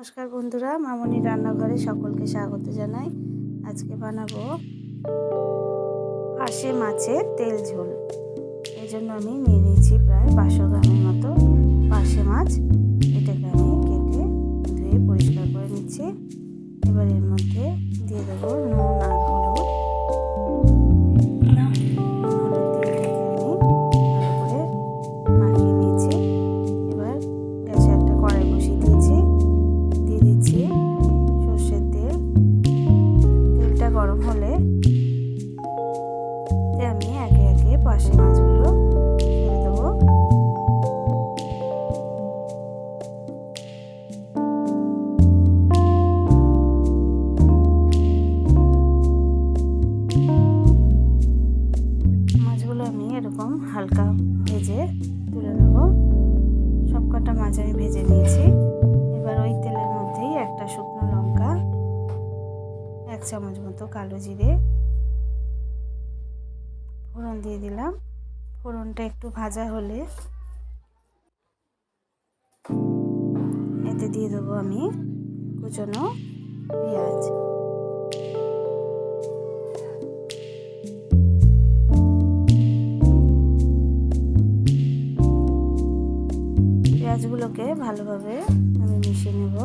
নমস্কার বন্ধুরা, মামনি রান্নাঘরে সকলকে স্বাগত জানাই। আজকে বানাবো আশে মাছের তেল ঝোল। এই জন্য আমি নিয়ে নিয়েছি প্রায় পাঁচশো গ্রামের মতো পাশে মাছ। ভেজে তুলে নেব। সব কটা মাছ আমি ভেজে নিয়েছি। এবার ওই তেলের মধ্যেই একটা শুকনো লঙ্কা, এক চামচ মতো কালো জিরে, ফোড়ন দিয়ে দিলাম। ফোড়নটা একটু ভাজা হলে এতে দিয়ে দেবো আমি কুচনো পেঁয়াজ। পেঁয়াজগুলোকে ভালোভাবে আমি মিশিয়ে নেব।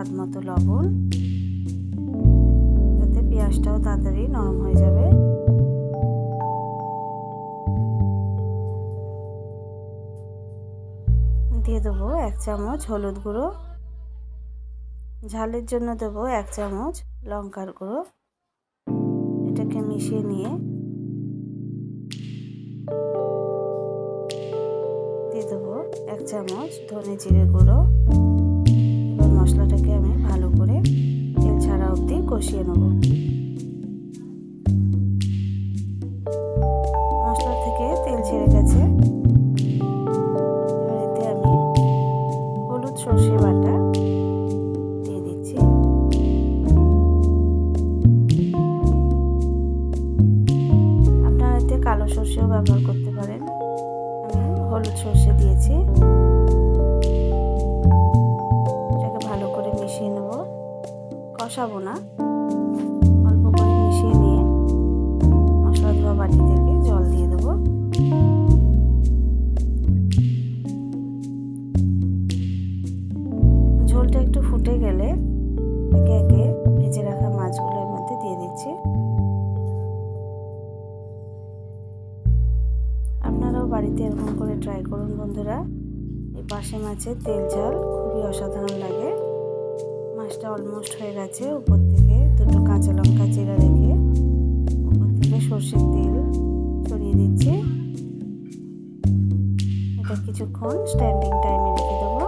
স্বাদ মতো লবণ। যাতে পেঁয়াজটাও তাড়াতাড়ি নরম হয়ে যাবে। দিয়ে দেবো এক চামচ হলুদ গুঁড়ো। ঝালের জন্য দেবো এক চামচ লঙ্কার গুঁড়ো। এটাকে মিশিয়ে নিয়ে দিয়ে দেবো এক চামচ ধনে জিরে গুঁড়ো। কষিয়ে নেব। মশলা থেকে তেল ছেড়ে গেছে। এতে আমি হলুদ সর্ষে বাটা দিয়ে দিচ্ছি। আপনারা এতে কালো সর্ষেও ব্যবহার করতে পারেন। আমি হলুদ সর্ষে দিয়েছি। এটাকে ভালো করে মিশিয়ে নেব। কষাবো না। বাটি থেকে জল দিয়ে দেবো। ঝোলটা একটু ফুটে গেলে একে একে ভেজে রাখা মাছগুলোর মধ্যে দিয়ে দিচ্ছি। আপনারাও বাড়িতে এরকম করে ট্রাই করুন বন্ধুরা। এই পাশে মাছের তেল ঝাল খুবই অসাধারণ লাগে। মাছটা অলমোস্ট হয়ে গেছে উপর থেকে দুটো কাঁচা লঙ্কা চিরা রেখে উপর থেকে সর্ষের তেল। কিছুক্ষণ স্ট্যান্ডিং টাইমে রেখে দেবো।